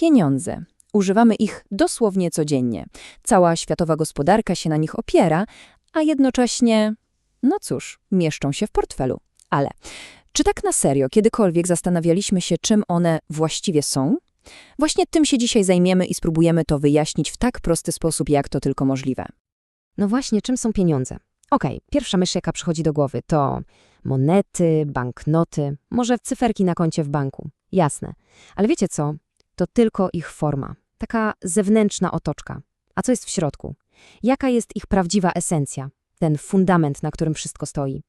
Pieniądze. Używamy ich dosłownie codziennie. Cała światowa gospodarka się na nich opiera, a jednocześnie, no cóż, mieszczą się w portfelu. Ale czy tak na serio kiedykolwiek zastanawialiśmy się, czym one właściwie są? Właśnie tym się dzisiaj zajmiemy i spróbujemy to wyjaśnić w tak prosty sposób, jak to tylko możliwe. No właśnie, czym są pieniądze? Okej, pierwsza myśl, jaka przychodzi do głowy, to monety, banknoty, może cyferki na koncie w banku. Jasne. Ale wiecie co? To tylko ich forma. Taka zewnętrzna otoczka. A co jest w środku? Jaka jest ich prawdziwa esencja? Ten fundament, na którym wszystko stoi.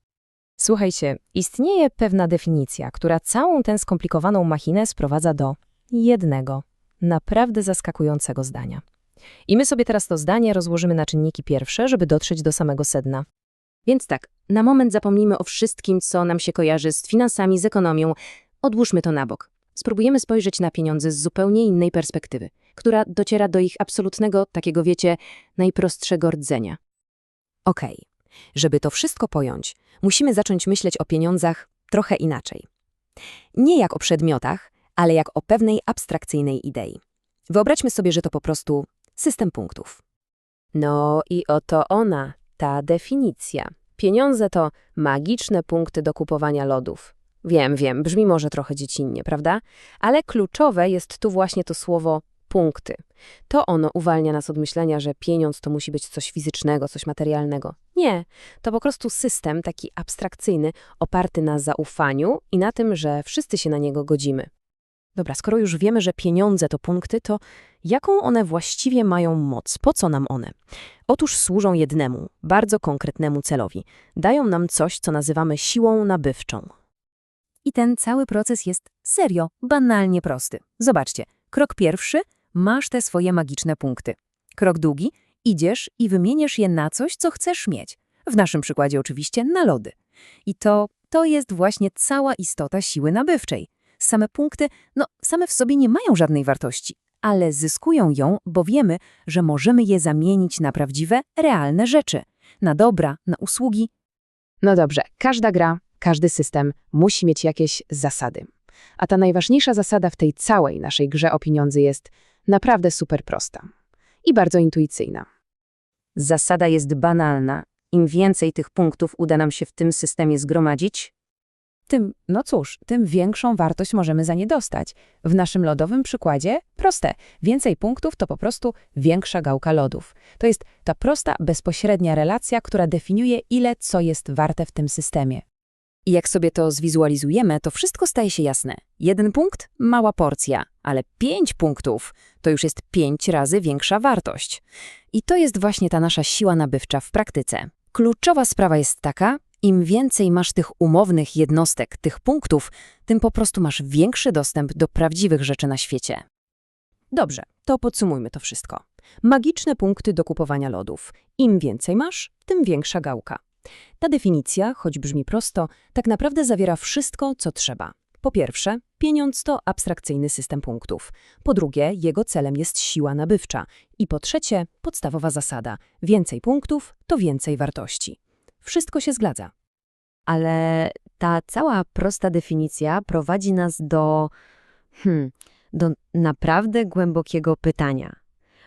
Słuchajcie, istnieje pewna definicja, która całą tę skomplikowaną machinę sprowadza do jednego, naprawdę zaskakującego zdania. I my sobie teraz to zdanie rozłożymy na czynniki pierwsze, żeby dotrzeć do samego sedna. Więc tak, na moment zapomnijmy o wszystkim, co nam się kojarzy z finansami, z ekonomią. Odłóżmy to na bok. Spróbujemy spojrzeć na pieniądze z zupełnie innej perspektywy, która dociera do ich absolutnego, takiego wiecie, najprostszego rdzenia. Okej, żeby to wszystko pojąć, musimy zacząć myśleć o pieniądzach trochę inaczej. Nie jak o przedmiotach, ale jak o pewnej abstrakcyjnej idei. Wyobraźmy sobie, że to po prostu system punktów. No i oto ona, ta definicja. Pieniądze to magiczne punkty do kupowania lodów. Wiem, wiem, brzmi może trochę dziecinnie, prawda? Ale kluczowe jest tu właśnie to słowo punkty. To ono uwalnia nas od myślenia, że pieniądz to musi być coś fizycznego, coś materialnego. Nie, to po prostu system taki abstrakcyjny, oparty na zaufaniu i na tym, że wszyscy się na niego godzimy. Dobra, skoro już wiemy, że pieniądze to punkty, to jaką one właściwie mają moc? Po co nam one? Otóż służą jednemu, bardzo konkretnemu celowi. Dają nam coś, co nazywamy siłą nabywczą. I ten cały proces jest serio, banalnie prosty. Zobaczcie, krok pierwszy, masz te swoje magiczne punkty. Krok drugi, idziesz i wymieniasz je na coś, co chcesz mieć. W naszym przykładzie oczywiście na lody. I to, to jest właśnie cała istota siły nabywczej. Same punkty, no same w sobie nie mają żadnej wartości, ale zyskują ją, bo wiemy, że możemy je zamienić na prawdziwe, realne rzeczy. Na dobra, na usługi, No dobrze, każda gra, każdy system musi mieć jakieś zasady. A ta najważniejsza zasada w tej całej naszej grze o pieniądze jest naprawdę super prosta i bardzo intuicyjna. Zasada jest banalna. Im więcej tych punktów uda nam się w tym systemie zgromadzić, tym, no cóż, tym większą wartość możemy za nie dostać. W naszym lodowym przykładzie proste. Więcej punktów to po prostu większa gałka lodów. To jest ta prosta, bezpośrednia relacja, która definiuje, ile co jest warte w tym systemie. I jak sobie to zwizualizujemy, to wszystko staje się jasne. Jeden punkt – mała porcja, ale pięć punktów to już jest pięć razy większa wartość. I to jest właśnie ta nasza siła nabywcza w praktyce. Kluczowa sprawa jest taka, im więcej masz tych umownych jednostek, tych punktów, tym po prostu masz większy dostęp do prawdziwych rzeczy na świecie. Dobrze, to podsumujmy to wszystko. Magiczne punkty do kupowania lodów. Im więcej masz, tym większa gałka. Ta definicja, choć brzmi prosto, tak naprawdę zawiera wszystko, co trzeba. Po pierwsze, pieniądz to abstrakcyjny system punktów. Po drugie, jego celem jest siła nabywcza. I po trzecie, podstawowa zasada. Więcej punktów to więcej wartości. Wszystko się zgadza. ale ta cała prosta definicja prowadzi nas do, hmm, do naprawdę głębokiego pytania.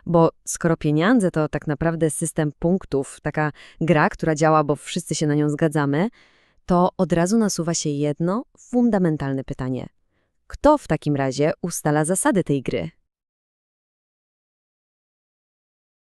Bo skoro pieniądze to tak naprawdę system punktów, taka gra, która działa, bo wszyscy się na nią zgadzamy, to od razu nasuwa się jedno fundamentalne pytanie. Kto w takim razie ustala zasady tej gry?